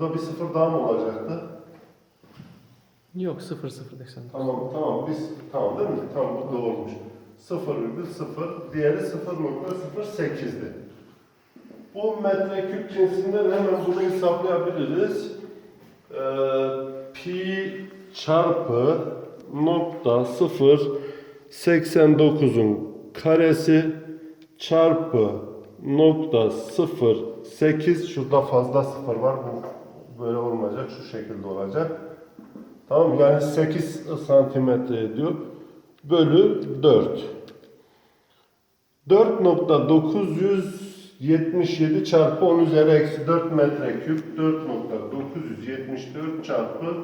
Burada bir sıfır daha mı olacaktı? Yok 0 0 desen. Tamam tamam biz tamam değil mi? Tamam bu doğrumuş. 0,0 diğeri 0.08'di. Bu metreküp cinsinden hemen bunu hesaplayabiliriz. Ee, pi çarpı nokta 0 89'un karesi çarpı nokta 0 8 şurada fazla sıfır var bu böyle olmayacak şu şekilde olacak. Tamam yani 8 santimetre ediyor. Bölü 4. 4.977 çarpı 10 üzeri eksi 4 metreküp 4.974 çarpı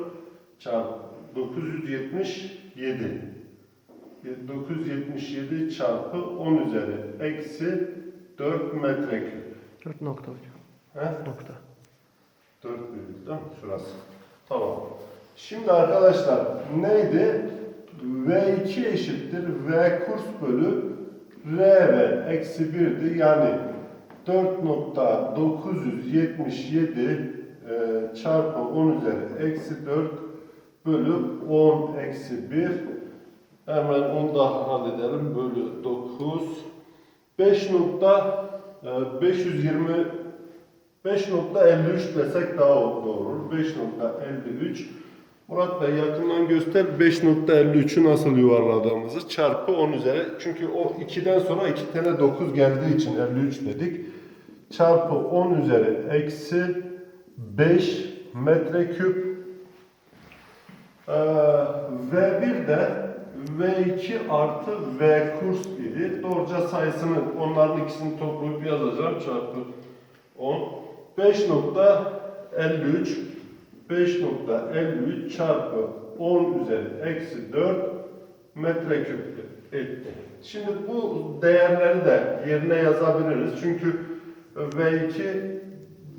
çarpı 977 977 çarpı 10 üzeri eksi 4 metreküp. 4 nokta hocam. He? Nokta. 4 büyük değil mi? Şurası. Tamam. Şimdi arkadaşlar neydi? V2 eşittir V kurs bölü RV eksi 1'di. Yani 4.977 e, çarpı 10 üzeri eksi 4 bölü 10 eksi 1 hemen onu da halledelim. Bölü 9 5 nokta e, 520 5.53 desek daha doğru olur. 5.53 Murat Bey yakından göster 5.53'ü nasıl yuvarladığımızı çarpı 10 üzeri. Çünkü o 2'den sonra 2 tane 9 geldiği için 53 dedik. Çarpı 10 üzeri eksi 5 metreküp ee, V1 de V2 artı V kurs idi. Doğruca sayısını onların ikisini toplayıp yazacağım çarpı 10. 5.53 5.53 çarpı 10 üzeri eksi 4 metreküp etti. Şimdi bu değerleri de yerine yazabiliriz. Çünkü V2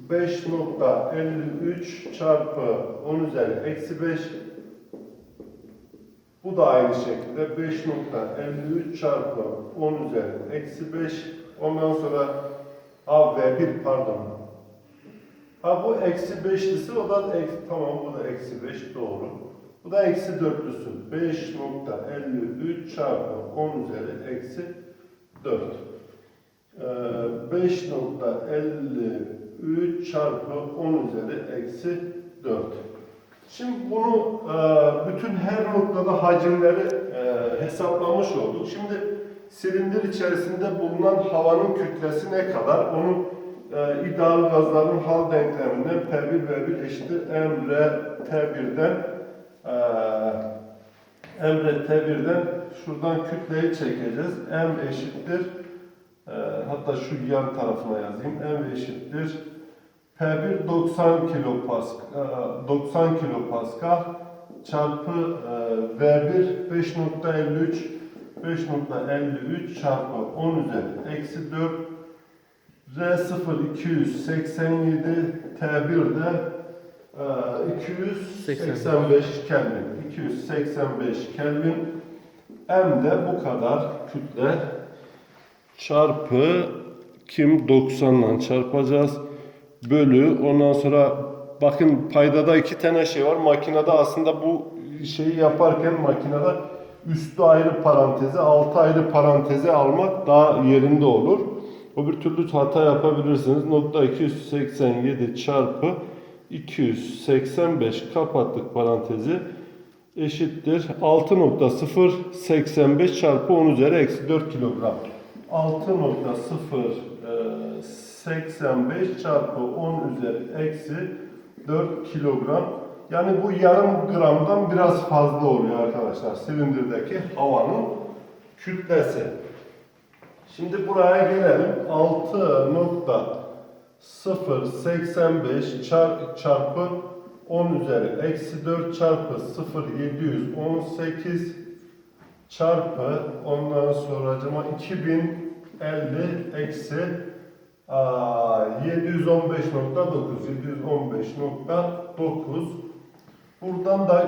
5.53 çarpı 10 üzeri eksi 5 bu da aynı şekilde 5.53 çarpı 10 üzeri eksi 5 ondan sonra A V1 pardon Ha bu eksi 5'lisi o da eksi, tamam bu da eksi 5 doğru. Bu da eksi 4'lüsü. 5.53 çarpı 10 üzeri eksi 4. Ee, 5.53 çarpı 10 üzeri eksi 4. Şimdi bunu e, bütün her noktada hacimleri e, hesaplamış olduk. Şimdi silindir içerisinde bulunan havanın kütlesi ne kadar? Onu e, ideal gazların hal denkleminden P1 V1 eşittir Emre T1'den e, Emre T1'den şuradan kütleyi çekeceğiz. M eşittir e, hatta şu yan tarafına yazayım. M eşittir P1 90 kilopascal, 90 kilopascal çarpı e, V1 5.53 5.53 çarpı 10 üzeri eksi 4 R0 287 T1'de e, 285 Kelvin. 285 Kelvin. M de bu kadar kütle çarpı kim 90 ile çarpacağız bölü. Ondan sonra bakın paydada iki tane şey var. Makinede aslında bu şeyi yaparken makinede üstü ayrı parantezi altı ayrı parantezi almak daha yerinde olur. O bir türlü hata yapabilirsiniz. Nokta 287 çarpı 285 kapattık parantezi eşittir 6.085 çarpı 10 üzeri eksi 4 kilogram. 6.085 çarpı 10 üzeri eksi 4 kilogram. Yani bu yarım gramdan biraz fazla oluyor arkadaşlar. Silindirdeki havanın kütlesi. Şimdi buraya gelelim. 6.085 çarpı, çarpı 10 üzeri eksi 4 çarpı 0.718 çarpı ondan sonra 2050 eksi aa, 715.9 715.9 buradan da